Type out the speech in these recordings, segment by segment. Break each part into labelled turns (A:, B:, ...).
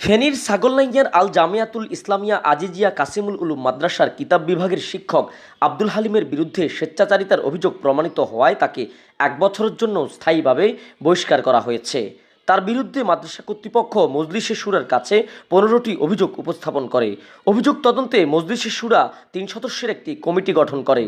A: ফেনীর ছাগলনাইয়ার আল জামিয়াতুল ইসলামিয়া আজিজিয়া কাসিমুল উলুম মাদ্রাসার কিতাব বিভাগের শিক্ষক আব্দুল হালিমের বিরুদ্ধে স্বেচ্ছাচারিতার অভিযোগ প্রমাণিত হওয়ায় তাকে এক বছরের জন্য স্থায়ীভাবে বহিষ্কার করা হয়েছে। তার বিরুদ্ধে মাদ্রাসা কর্তৃপক্ষ মজলিসে সুরার কাছে পনেরোটি অভিযোগ উপস্থাপন করে। অভিযোগ তদন্তে মজলিসে সুরা তিন সদস্যের একটি কমিটি গঠন করে।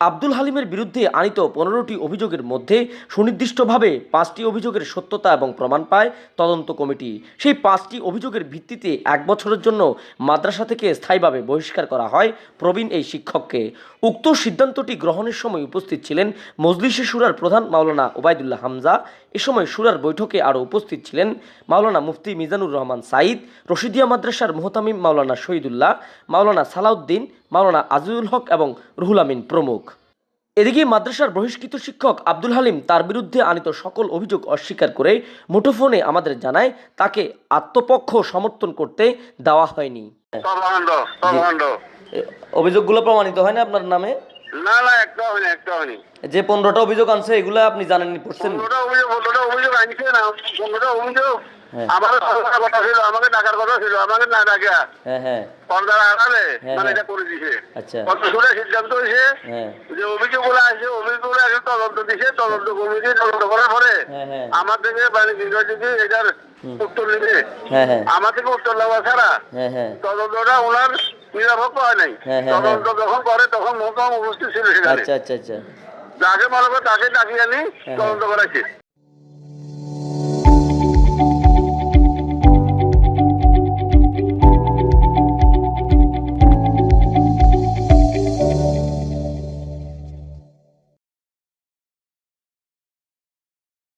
A: আব্দুল হালিমের বিরুদ্ধে আনিত পনেরোটি অভিযোগের মধ্যে সুনির্দিষ্টভাবে পাঁচটি অভিযোগের সত্যতা এবং প্রমাণ পায় তদন্ত কমিটি। সেই পাঁচটি অভিযোগের ভিত্তিতে এক বছরের জন্য মাদ্রাসা থেকে স্থায়ীভাবে বহিষ্কার করা হয় প্রবীণ এই শিক্ষককে। উক্ত সিদ্ধান্তটি গ্রহণের সময় উপস্থিত ছিলেন মজলিসে সুরার প্রধান মাওলানা ওবায়দুল্লাহ হামজা। এ সময় সুরার বৈঠকে আরও উপস্থিত ছিলেন মাওলানা মুফতি মিজানুর রহমান সাইদ রশিদিয়া মাদ্রাসার মোহতামিম মাওলানা শহীদুল্লাহ, মাওলানা সালাউদ্দিন মাওলানা আজিজুল হক এবং রুহুল আমিন প্রমুখ। এদিকে মাদ্রাসার বহিষ্কৃত শিক্ষক আব্দুল হালিম তার বিরুদ্ধে আনিত সকল অভিযোগ অস্বীকার করে মুঠোফোনে আমাদের জানায় তাকে আত্মপক্ষ সমর্থন করতে দেওয়া হয়নি। অভিযোগগুলো প্রমাণিত হয় না আপনার নামে?
B: না না একটা হয়নি একটা হয়নি।
A: যে পনেরোটা অভিযোগ আনছে এগুলো আপনি জানেননি পড়ছেন
B: পনেরোটা অভিযোগ পনেরোটা অভিযোগ আনছে না পনেরোটা অভিযোগ। আমাকে সরকারের কথা ছিল আমাকে কথা ছিল আমাকে না ডাকা।
A: হ্যাঁ হ্যাঁ। হ্যাঁ,
B: মানে
A: হ্যাঁ।
B: এটা করে দিছে।
A: আচ্ছা।
B: কতগুলো সিদ্ধান্ত হয়েছে
A: হ্যাঁ।
B: যে অভিযোগগুলো আছে অভিযোগগুলো আছে তদন্ত দিছে তদন্ত কমিটি তদন্ত করার পরে
A: হ্যাঁ হ্যাঁ।
B: আমার থেকে মানে বিভাজিত এটার উত্তর নিবে
A: হ্যাঁ হ্যাঁ।
B: আমার থেকে উত্তর নেওয়া ছাড়া
A: হ্যাঁ হ্যাঁ।
B: তদন্তটা ওনার নিরাপত্তা হয় নাই।
A: হ্যাঁ, হ্যাঁ,
B: তদন্ত যখন করে তখন মোকাম উপস্থিত ছিল সেখানে।
A: আচ্ছা আচ্ছা আচ্ছা।
B: যাকে মনে করে তাকে ডাকিয়ে আনি
A: হ্যাঁ।
B: তদন্ত করাইছে।